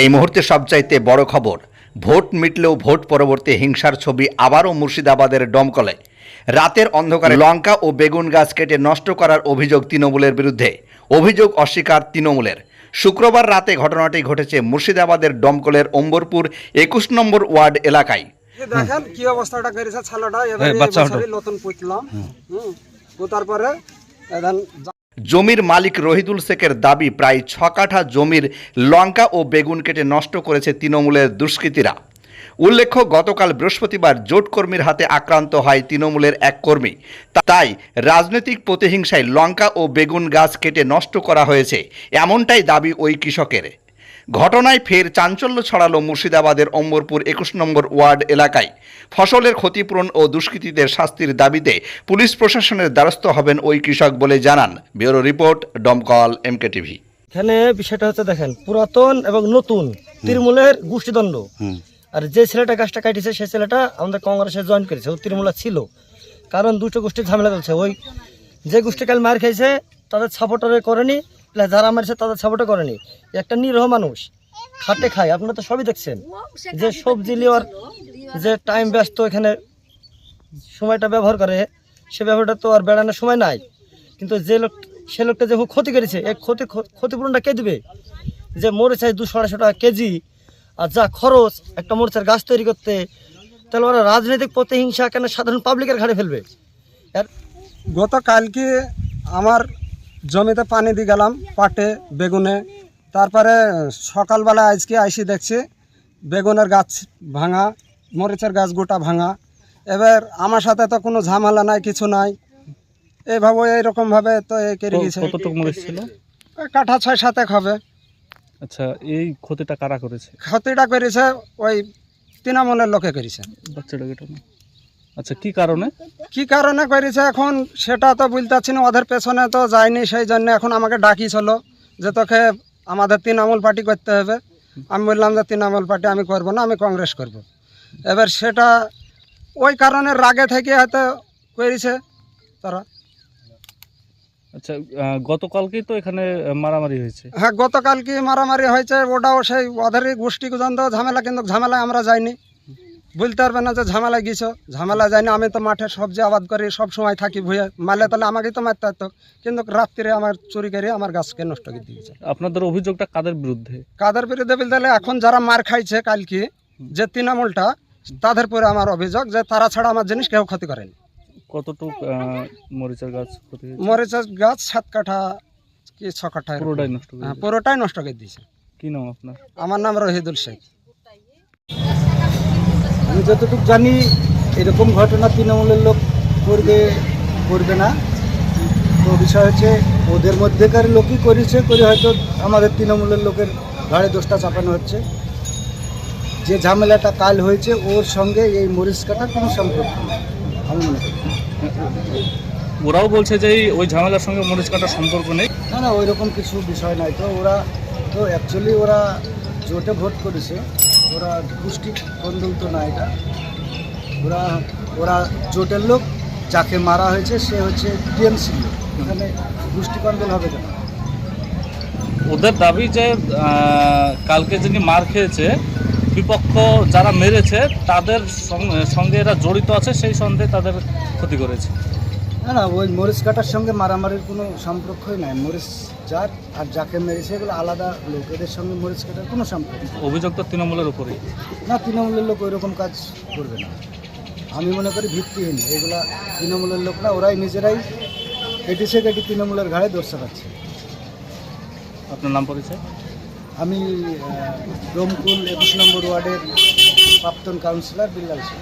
এই মুহূর্তে সবচাইতে বড় খবর ভোট মিটলেও ভোট পরবর্তী হিংসার ছবি আবারও মুর্শিদাবাদের ডমকলে রাতের অন্ধকারে লঙ্কা ও বেগুন গাছ কেটে নষ্ট করার অভিযোগ তৃণমূলের বিরুদ্ধে। অভিযোগ অস্বীকার তৃণমূলের। শুক্রবার রাতে ঘটনাটি ঘটেছে মুর্শিদাবাদের ডমকলের অম্বরপুর একুশ নম্বর ওয়ার্ড এলাকায়। দেখেন কি অবস্থাটা করেছে ছালাটা এবার হ্যাঁ, নতুন পুতলাম। হুম। পোতার পরে এখন জমির মালিক রহিদুল শেখের দাবি, প্রায় ছ কাঠা জমির লঙ্কা ও বেগুন কেটে নষ্ট করেছে তৃণমূলের দুষ্কৃতীরা। উল্লেখ্য, গতকাল বৃহস্পতিবার জোট কর্মীর হাতে আক্রান্ত হয় তৃণমূলের এক কর্মী। তাই রাজনৈতিক প্রতিহিংসায় লঙ্কা ও বেগুন গাছ কেটে নষ্ট করা হয়েছে, এমনটাই দাবি ওই কৃষকের। ঘটনায় ফের চাঞ্চল্য ছড়ালো মুর্শিদাবাদের অম্বরপুর একুশ নম্বর ওয়ার্ড এলাকায়। ফসলের ক্ষতিপূরণ ও দুষ্কৃতীদের শাস্তির দাবিতে পুলিশ প্রশাসনের দ্বারস্থ হবেন ওই কৃষক বলে জানান। Bureau report Domkal MK TV. এখানে বিষয়টা হচ্ছে দেখেন পুরাতন এবং নতুন তৃণমূলের গোষ্ঠীদণ্ড আর যে ছেলেটা গাছটা কাটিছে সেই ছেলেটা আমাদের কংগ্রেসে জয়েন করেছে ও তৃণমূলা ছিল। কারণ দুটো গোষ্ঠীর ঝামেলা চলছে। ওই যে গোষ্ঠী কাল মার খাইছে তাদের সাপোর্টারে করেনি প্লাস যারা মারছে তাদের সাপোর্টে করেনি। একটা নিরহ মানুষ খাটে খায় আপনারা তো সবই দেখছেন। যে সবজি লিওয়ার যে টাইম ব্যস্ত এখানে সময়টা ব্যবহার করে, সে ব্যবহারটা তো আর বেড়ানোর সময় নাই। কিন্তু যে লোক, সে লোকটা যে ক্ষতি করেছে এই ক্ষতি, ক্ষতিপূরণটা কে দেবে? যে মরিচ আছে দুশো আড়াইশো টাকা কেজি আর যা খরচ একটা মরিচের গাছ তৈরি করতে, তাহলে ওরা রাজনৈতিক প্রতিহিংসা কেন সাধারণ পাবলিকের ঘাড়ে ফেলবে? আর গতকালকে আমার জমিতে পানি দিয়ে গেলাম, পাটে, বেগুনে। তারপরে সকালবেলা আজকে আইসি দেখছি, বেগুনের গাছ ভাঙা। মরিচের গাছ গোটা ভাঙা। এবার আমার সাথে তো কোনো ঝামেলা নাই কিছু নাই। এইভাবে এইরকমভাবে তো এ করে গেছে। কতটুকু মরিচ ছিল? কাঠা ছয় সাতেক হবে। আচ্ছা এই ক্ষতিটা কারা করেছে? ক্ষতিটা করেছে ওই তৃণমূলের লোকে করেছে। বাচ্চাটা আচ্ছা কি কারণে? কি কারণে করেছে এখন সেটা তো বলতে পারছি না ওদের পেছনে তো যায়নি সেই জন্য এখন আমাকে ডাকিছিল যে তোকে আমাদের তৃণমূল পার্টি করতে হবে। আমি বললাম যে তৃণমূল পার্টি আমি করব না আমি কংগ্রেস করব। এবার সেটা ওই কারণে রাগে থেকে হয়তো করেছে তারা। আচ্ছা গতকালকেই তো এখানে মারামারি হয়েছে। হ্যাঁ গতকাল কি মারামারি হয়েছে ওটাও সেই ওদেরই গোষ্ঠী গুজন্ত ঝামেলা কিন্তু ঝামেলায় আমরা যাইনি। বলতে পারবে না যে ঝামেলায় গেছো ঝামেলা যায়নি আমি তো মাঠে সবজি আবাদ করি সব সময় থাকি ভুয়ে মারলে তাহলে আমাকেই তো মারতে হতো। কিন্তু রাত্রিরে আমার চুরি করে আমার গাছকে নষ্ট করে দিয়েছে। আপনাদের অভিযোগটা কাদের বিরুদ্ধে? কাদের বিরুদ্ধে বলতে এখন যারা মার খাইছে কালকে যে তৃণমূলটা তাদের পরে আমার অভিযোগ যে তারা ছাড়া আমার জিনিস কেউ ক্ষতি করেনি। কতটুক মরিচের গাছ ক্ষতি হয়েছে? মরিচের গাছ সাত কাঠা কি ছ কাঠা এরকম। পুরোটাই নষ্ট করে হ্যাঁ দিয়েছে। পুরোটাই নষ্ট করে দিয়েছে। কি নাম আপনার? আমার নাম রহিদুল শেখ। আমি যতটুকু জানি এরকম ঘটনা তৃণমূলের লোক করবে করবে না। তো বিষয় হচ্ছে ওদের মধ্যেকার লোকই করেছে করে হয়তো আমাদের তৃণমূলের লোকের ঘাড়ে দোষটা চাপানো হচ্ছে। যে ঝামেলাটা কাল হয়েছে ওর সঙ্গে এই মরিচ কাটার কোনো সম্পর্ক নেই। আমি মনে করি। ওরাও বলছে যে ওই ঝামেলার সঙ্গে মরিচ কাটার সম্পর্ক নেই। না না ওই রকম কিছু বিষয় নাই। তো ওরা তো অ্যাকচুয়ালি ওরা জোটে ভোট করেছে। ওরা গোষ্ঠী কন্দল তো না এটা। ওরা ওরা জোটের লোক যাকে মারা হয়েছে সে হচ্ছে টিএমসি লোক। এখানে গোষ্ঠী কন্দল হবে কেন? ওদের দাবি যে কালকে যিনি মার খেয়েছে বিপক্ষ যারা মেরেছে তাদের সঙ্গে- এরা জড়িত আছে সেই সন্দেহে তাদের ক্ষতি করেছে। না না ওই মরিচ কাটার সঙ্গে মারামারির কোনো সম্পর্কই নাই। মরিচ যার আর যাকে মেরেছে এগুলো আলাদা লোক। এদের সঙ্গে মরিচ কাটার কোনো সম্পর্ক। অভিযোগ তো তৃণমূলের উপরেই। না তৃণমূলের লোক ওইরকম কাজ করবে না। আমি মনে করি ভিত্তিহীন। এগুলা তৃণমূলের লোক না ওরাই নিজেরাই কেটেছে কেটে তৃণমূলের ঘাড়ে দোষ চাপাচ্ছে। আপনার নাম পরিচয়? আমি রোমকুল একুশ নম্বর ওয়ার্ডের প্রাক্তন কাউন্সিলর বিল্লাল সিং